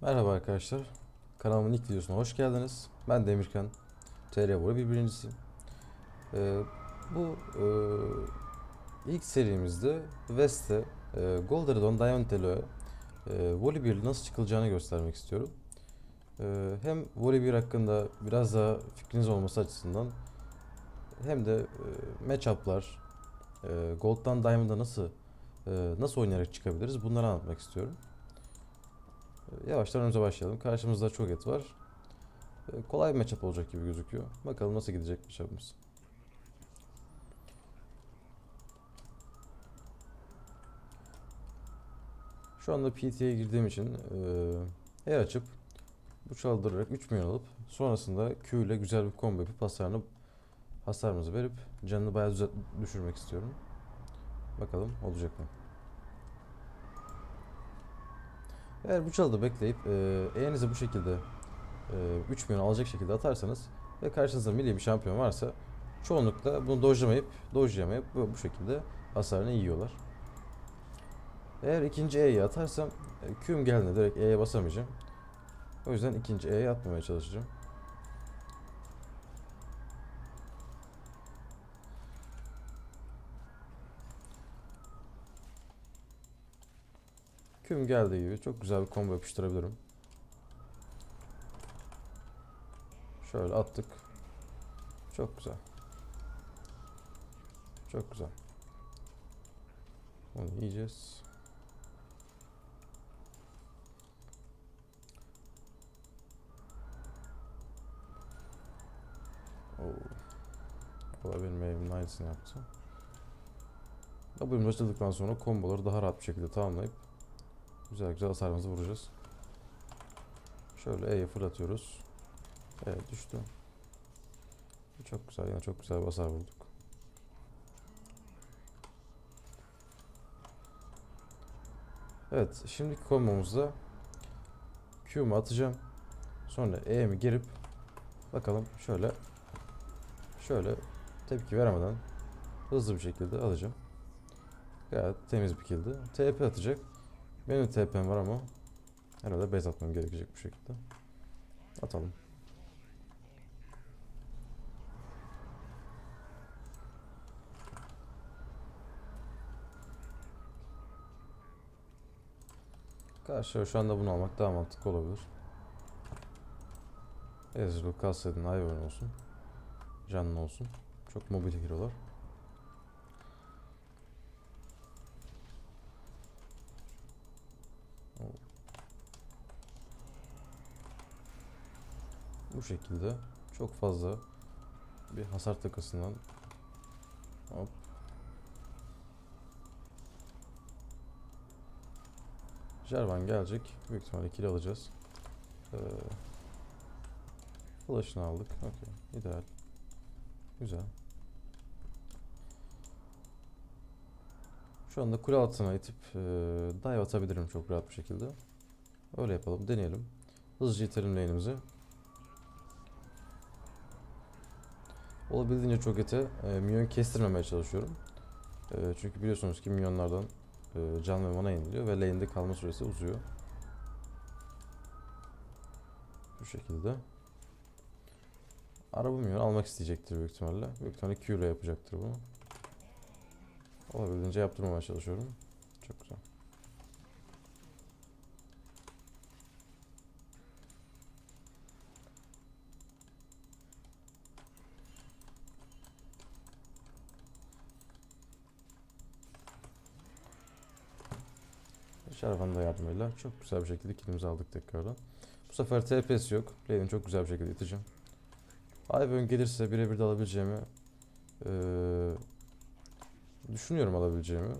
Merhaba arkadaşlar. Kanalımın ilk videosuna hoş geldiniz. Ben Demirkan. TR Voli bir birincisi. Ee, bu e, ilk serimizde West'e e, Golderidon Diamond Elo'ya e, Voli 1 nasıl çıkılacağını göstermek istiyorum. E, hem Voli 1 hakkında biraz daha fikriniz olması açısından hem de e, matchup'lar e, Gold'dan Diamond'a nasıl e, nasıl oynayarak çıkabiliriz bunları anlatmak istiyorum. Yavaştan önce başlayalım. Karşımızda çok et var. Ee, Kolay bir matchup olacak gibi gözüküyor. Bakalım nasıl gidecek matchup'ımız. Şu anda PT'ye girdiğim için eee E açıp bu çaldırarak 3 milyon alıp sonrasında Q ile güzel bir combo yapıp hasarını hasarımızı verip canını bayağı düşürmek istiyorum. Bakalım olacak mı? Eğer bu çalıda bekleyip e, bu şekilde e, 3 milyon alacak şekilde atarsanız ve karşınızda milli bir şampiyon varsa çoğunlukla bunu dojlamayıp dojlayamayıp bu, bu şekilde hasarını yiyorlar. Eğer ikinci E'yi atarsam e, Q'm geldiğinde direkt E'ye basamayacağım. O yüzden ikinci E'ye atmamaya çalışacağım. Küm geldiği gibi çok güzel bir combo yapıştırabilirim. Şöyle attık. Çok güzel. Çok güzel. Onu yiyeceğiz. Oo. Bu da benim evimin aynısını yaptı. W'miz açıldıktan sonra komboları daha rahat bir şekilde tamamlayıp Güzel güzel hasarımızı vuracağız. Şöyle E'ye fırlatıyoruz. Evet düştü. Çok güzel yine çok güzel bir hasar vurduk. Evet şimdiki kombomuzda Q'mu atacağım. Sonra E'mi girip bakalım şöyle şöyle tepki veremeden hızlı bir şekilde alacağım. Gayet temiz bir killdi. TP atacak. Benim TP'm var ama herhalde base atmam gerekecek bu şekilde. Atalım. Karşıya şu anda bunu almak daha mantıklı olabilir. Ezreal, Kassadin, Ivern olsun. Canlı olsun. Çok mobil hero'lar. Bu şekilde çok fazla bir hasar takısından hop Jarvan gelecek. Büyük ihtimalle kill alacağız. Ee, Flash'ını aldık. Okey. İdeal. Güzel. Şu anda kule altına itip e, dive atabilirim çok rahat bir şekilde. Öyle yapalım. Deneyelim. Hızlıca itelim lane'imizi. Olabildiğince çok ete e, minyon kestirmemeye çalışıyorum. E, çünkü biliyorsunuz ki minyonlardan e, can ve mana yeniliyor ve lane'de kalma süresi uzuyor. Bu şekilde. Araba minyon almak isteyecektir büyük ihtimalle. Büyük ihtimalle Q ile yapacaktır bunu. Olabildiğince yaptırmamaya çalışıyorum. Çok güzel. Şervan da yardımıyla çok güzel bir şekilde killimizi aldık tekrardan. Bu sefer TPS yok. Lane'i çok güzel bir şekilde iteceğim. Ivern gelirse birebir de alabileceğimi eee, düşünüyorum alabileceğimi.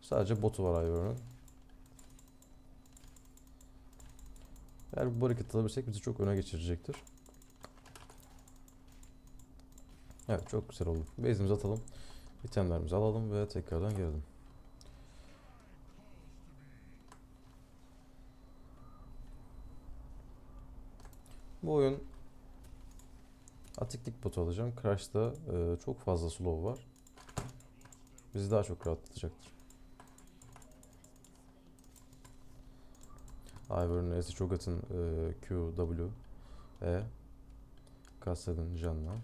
Sadece botu var Ivern'ın. Eğer bu hareket alabilirsek bizi çok öne geçirecektir. Evet çok güzel oldu. Base'imizi atalım. İtemlerimizi alalım ve tekrardan gelelim. Bu oyun atiklik botu alacağım. Crash'ta e, çok fazla slow var. Bizi daha çok rahatlatacaktır. Ivor'un E'si Cho'Gath'ın e, Q, W, E. Kassad'ın canına.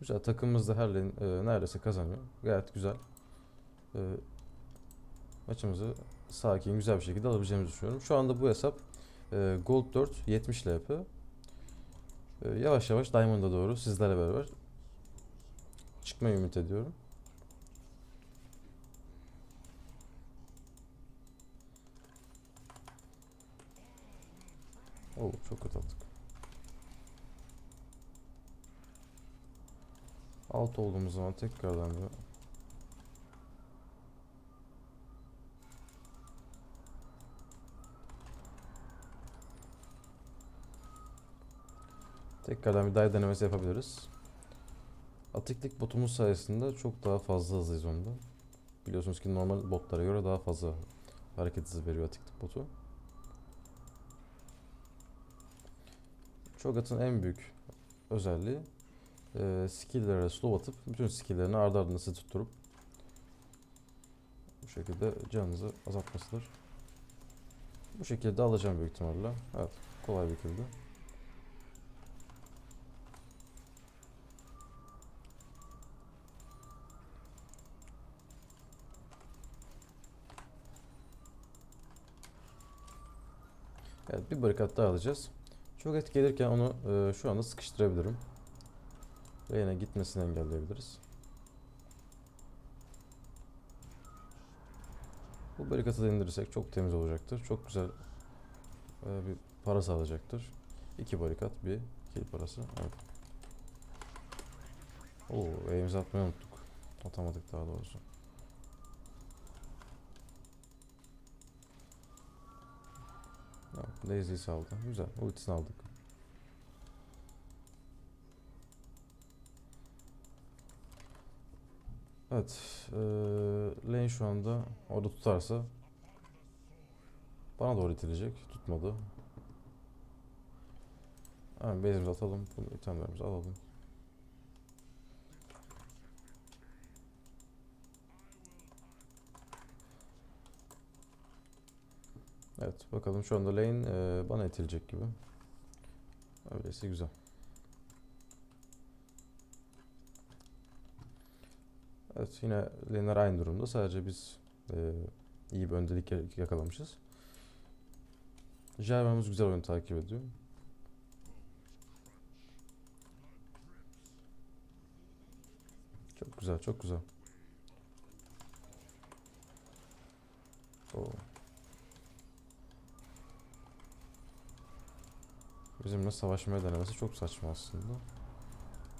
Güzel takımımız da her lane e, neredeyse kazanıyor. Gayet güzel. E, maçımızı sakin, güzel bir şekilde alabileceğimizi düşünüyorum. Şu anda bu hesap e, Gold 4 70 LP. E, yavaş yavaş Diamond'a doğru sizlerle beraber çıkmayı ümit ediyorum. Oo çok kötü attık. Alt olduğumuz zaman tekrardan bir Tekrardan bir dive denemesi yapabiliriz. Atiklik botumuz sayesinde çok daha fazla hızlıyız onda. Biliyorsunuz ki normal botlara göre daha fazla hareket hızı veriyor atiklik botu. Cho'Gath'ın en büyük özelliği e, skill'lere slow atıp bütün skill'lerini ardı ardına sizi tutturup bu şekilde canınızı azaltmasıdır. Bu şekilde alacağım büyük ihtimalle. Evet, kolay bir kildi. Evet, bir barikat daha alacağız. Çok et gelirken onu e, şu anda sıkıştırabilirim. Ve yine gitmesini engelleyebiliriz. Bu barikatı da indirirsek çok temiz olacaktır. Çok güzel e, bir para sağlayacaktır. İki barikat, bir kill parası. Evet. Oo, elimizi atmayı unuttuk. Atamadık daha doğrusu. Evet, Daisy'yi saldı. Güzel. Ultisini aldık. Evet. eee lane şu anda orada tutarsa bana doğru itilecek. Tutmadı. Hemen base'imizi atalım. Bunu itemlerimizi alalım. Evet bakalım şu anda lane eee, bana itilecek gibi. Öyleyse güzel. Evet yine lane'ler aynı durumda. Sadece biz eee, iyi bir öndelik ya- yakalamışız. Jarvan'ımız güzel oyunu takip ediyor. Çok güzel, çok güzel. Oo. Bizimle savaşmaya denemesi çok saçma aslında.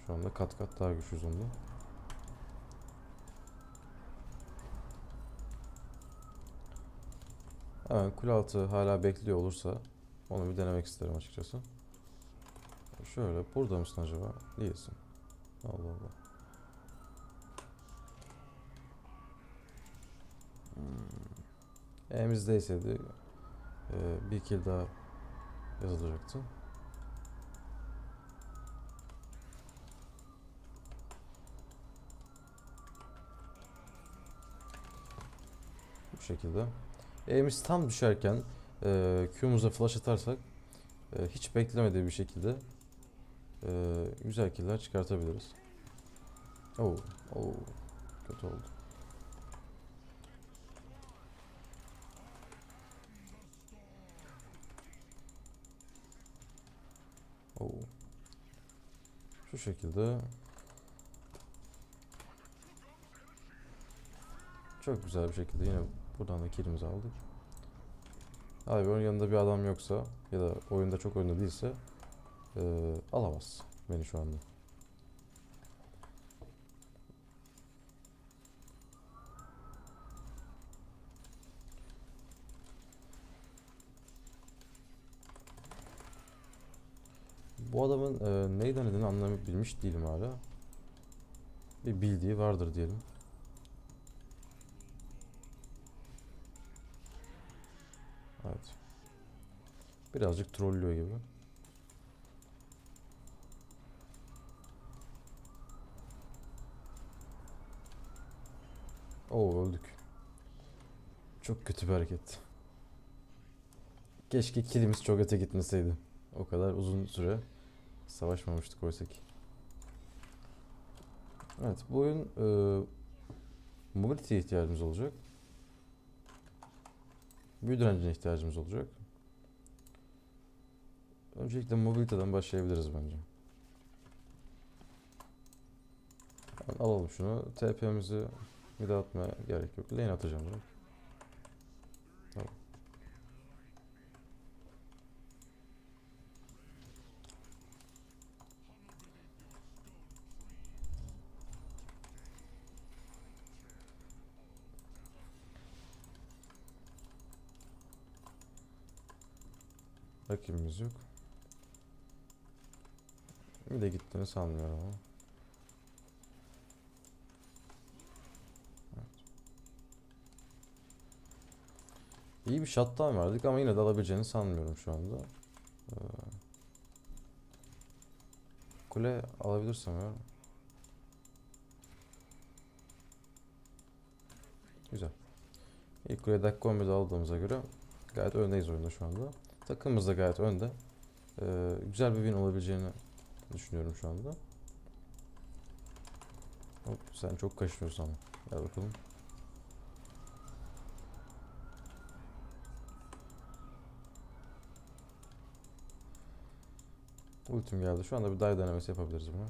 Şu anda kat kat daha güçlüyüz onda. Hemen kule altı hala bekliyor olursa onu bir denemek isterim açıkçası. Şöyle burada mısın acaba? Değilsin. Allah Allah. Hmm. Elimizdeyseydi e, bir kill daha yazılacaktı. Şekilde. Eğimiz tam düşerken e, Q'muza flash atarsak e, hiç beklemediği bir şekilde e, güzel killer çıkartabiliriz. Oo, oo, kötü oldu. Oo. Şu şekilde çok güzel bir şekilde yine buradan da killimizi aldık. Abi onun yanında bir adam yoksa ya da oyunda çok önde değilse eee, alamaz beni şu anda. Bu adamın eee neyi denediğini anlayabilmiş değilim hala. Bir bildiği vardır diyelim. Evet. Birazcık trollüyor gibi. Oo öldük. Çok kötü bir hareket. Keşke kilimiz çok öte gitmeseydi. O kadar uzun süre savaşmamıştık oysa ki. Evet, bu oyun e, mobility'ye ihtiyacımız olacak. Büyü direncine ihtiyacımız olacak. Öncelikle mobility'den başlayabiliriz bence. Hemen alalım şunu. TP'mizi bir daha atmaya gerek yok. Lane atacağım direkt. Rakibimiz yok. Bir de gittiğini sanmıyorum ama. Evet. İyi bir shutdown verdik ama yine de alabileceğini sanmıyorum şu anda. Ee, kule alabilirsem ya. Güzel. İlk kuleyi dakika 11'de aldığımıza göre gayet öndeyiz oyunda şu anda. Takımımız da gayet önde. Ee, güzel bir win olabileceğini düşünüyorum şu anda. Hop, sen çok kaşınıyorsun ama. Gel bakalım. Ultim geldi. Şu anda bir dive denemesi yapabiliriz buna.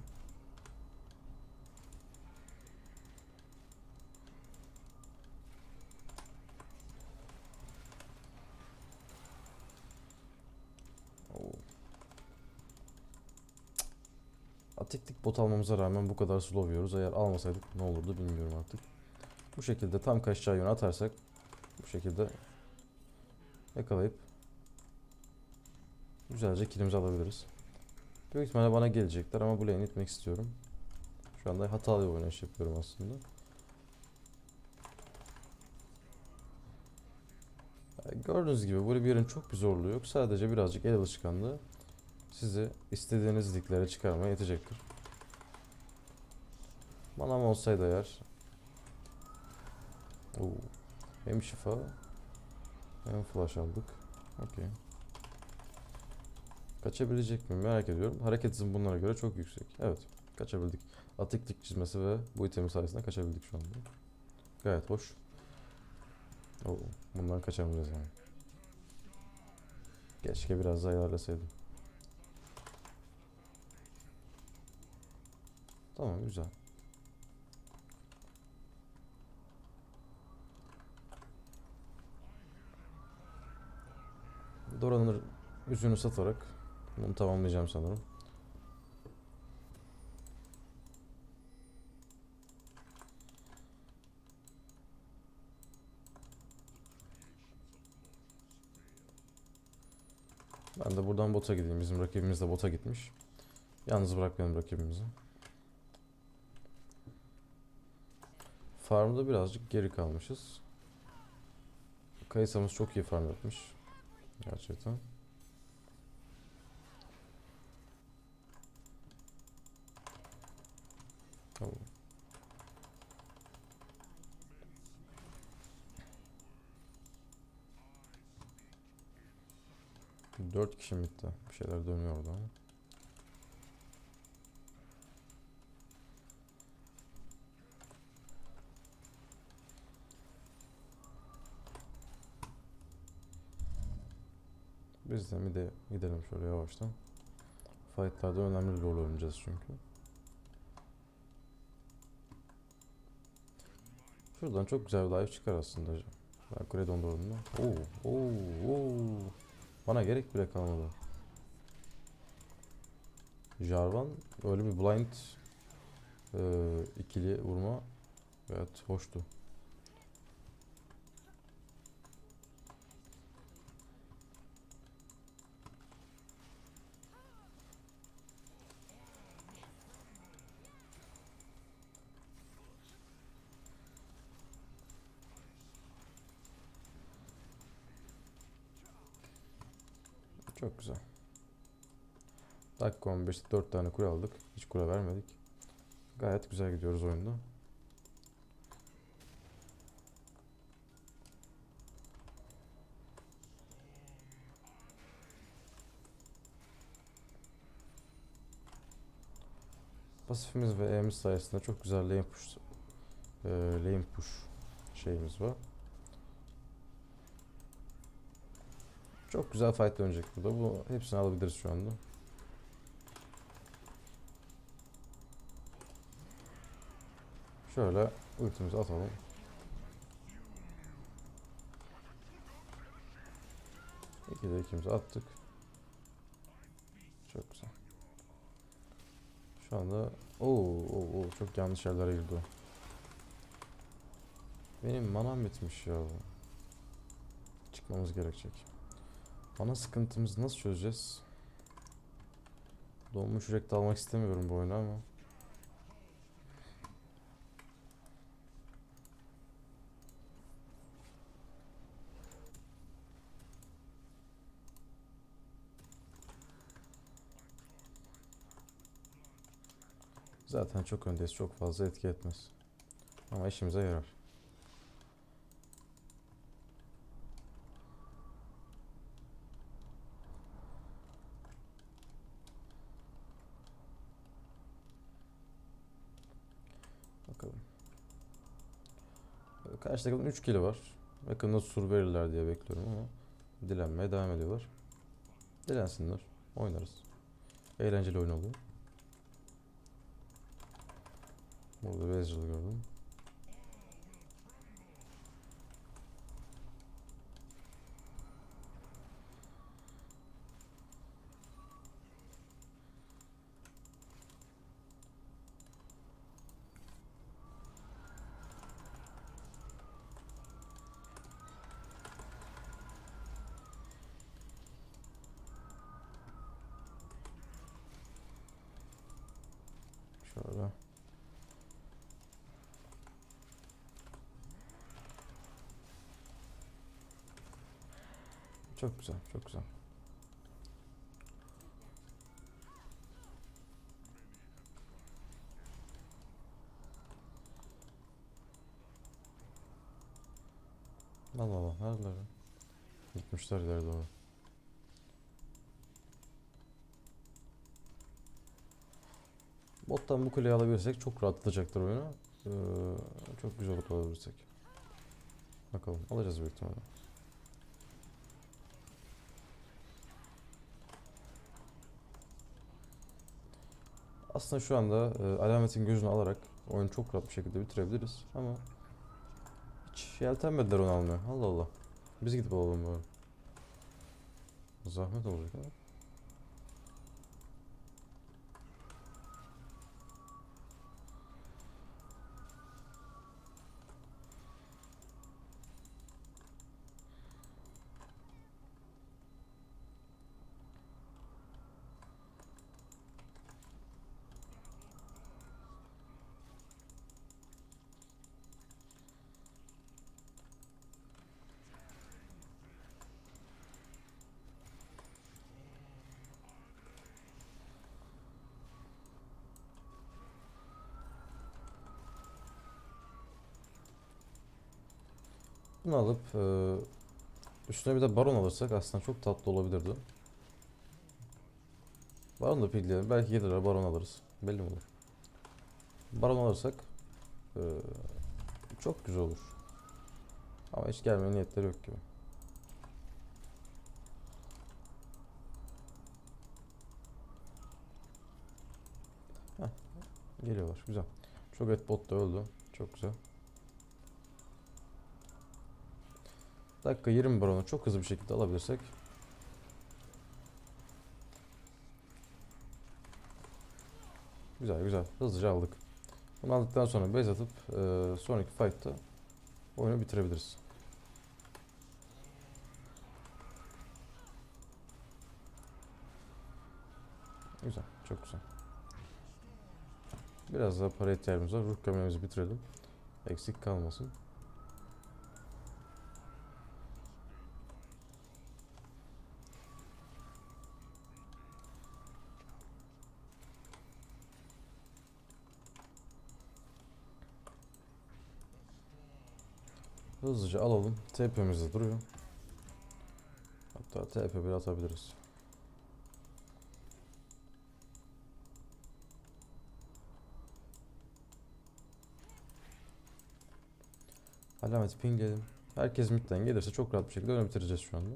Oo. Atiklik bot almamıza rağmen bu kadar slow yiyoruz. Eğer almasaydık ne olurdu bilmiyorum artık. Bu şekilde tam kaçacağı yöne atarsak bu şekilde yakalayıp güzelce kilimizi alabiliriz. Büyük ihtimalle bana gelecekler ama bu lane'i itmek istiyorum. Şu anda hatalı bir oynayış yapıyorum aslında. Gördüğünüz gibi böyle bir yerin çok bir zorluğu yok. Sadece birazcık el alışkanlığı sizi istediğiniz liglere çıkarmaya yetecektir. Manam olsaydı eğer Oo. Hem şifa hem flash aldık. Okey. Kaçabilecek miyim merak ediyorum. Hareket hızım bunlara göre çok yüksek. Evet kaçabildik. Atiklik çizmesi ve bu itemi sayesinde kaçabildik şu anda. Gayet hoş. Oo, bundan kaçamayacağız yani. Keşke biraz daha ilerleseydim. Tamam güzel. Dora'nın yüzünü satarak bunu tamamlayacağım sanırım. Ben de buradan bota gideyim. Bizim rakibimiz de bota gitmiş. Yalnız bırakmayalım rakibimizi. Farmda birazcık geri kalmışız. Kayısamız çok iyi farm yapmış. Gerçekten. Tamam. Dört kişi bitti? Bir şeyler dönüyor orada ama. Biz de bir de gidelim şöyle yavaştan. Fight'larda önemli rol oynayacağız çünkü. Şuradan çok güzel bir dive çıkar aslında. Ben kule dondurdum da. Oo, oo, oo. Bana gerek bile kalmadı. Jarvan öyle bir blind e, ikili vurma gayet hoştu. Çok güzel. Dakika 15'te 4 tane kule aldık. Hiç kule vermedik. Gayet güzel gidiyoruz oyunda. Pasifimiz ve E'miz sayesinde çok güzel lane push, e, lane push şeyimiz var. Çok güzel fight dönecek burada. Bu hepsini alabiliriz şu anda. Şöyle ultimizi atalım. İki de ikimizi attık. Çok güzel. Şu anda oo, oo, çok yanlış yerlere girdi. Benim manam bitmiş ya. Çıkmamız gerekecek. Mana sıkıntımızı nasıl çözeceğiz? Donmuş yürek de almak istemiyorum bu oyunu ama. Zaten çok öndeyiz. Çok fazla etki etmez. Ama işimize yarar. Bakalım. Takımın 3 kili var. Yakında sur verirler diye bekliyorum ama dilenmeye devam ediyorlar. Dilensinler. Oynarız. Eğlenceli oyun oluyor. Burada Bezir'i gördüm. Şöyle. Çok güzel, çok güzel. Allah Allah, neredeler? Gitmişler ileri doğru. Bottan bu kuleyi alabilirsek çok rahatlatacaktır oyunu. Ee, çok güzel olur alabilirsek. Bakalım, alacağız büyük ihtimalle. Aslında şu anda e, alametin gözünü alarak oyunu çok rahat bir şekilde bitirebiliriz ama hiç yeltenmediler onu almaya. Allah Allah. Biz gidip alalım böyle. Zahmet olacak ama. Bunu alıp e, üstüne bir de baron alırsak aslında çok tatlı olabilirdi. Baron da pikleyelim. Belki gelirler baron alırız. Belli olur? Baron alırsak e, çok güzel olur. Ama hiç gelmeye niyetleri yok gibi. Heh, geliyorlar. Güzel. Çok et bot da öldü. Çok güzel. Dakika 20 baronu çok hızlı bir şekilde alabilirsek. Güzel güzel. Hızlıca aldık. Bunu aldıktan sonra base atıp e, sonraki fight'ta oyunu bitirebiliriz. Güzel. Çok güzel. Biraz daha para ihtiyacımız var. Ruh gömleğimizi bitirelim. Eksik kalmasın. Hızlıca alalım. TP'miz duruyor. Hatta TP bile atabiliriz. Alamet pingledim. Herkes midden gelirse çok rahat bir şekilde öne bitireceğiz şu anda.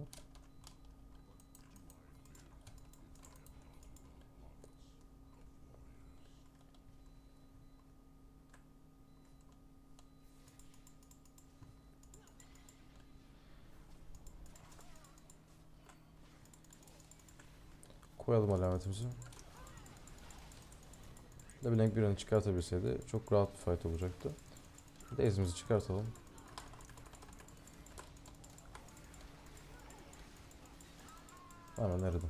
Alametimizi. LeBlanc bir an çıkartabilseydi çok rahat bir fight olacaktı. Base'imizi çıkartalım. Ana nerede?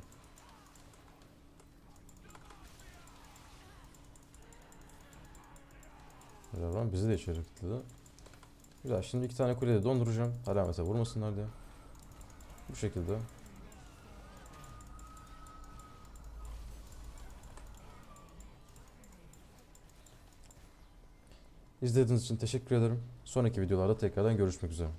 Merhaba, bizi de içeri kilitledi. Güzel, şimdi iki tane kuleyi de donduracağım. Alamete vurmasınlar diye. Bu şekilde. İzlediğiniz için teşekkür ederim. Sonraki videolarda tekrardan görüşmek üzere.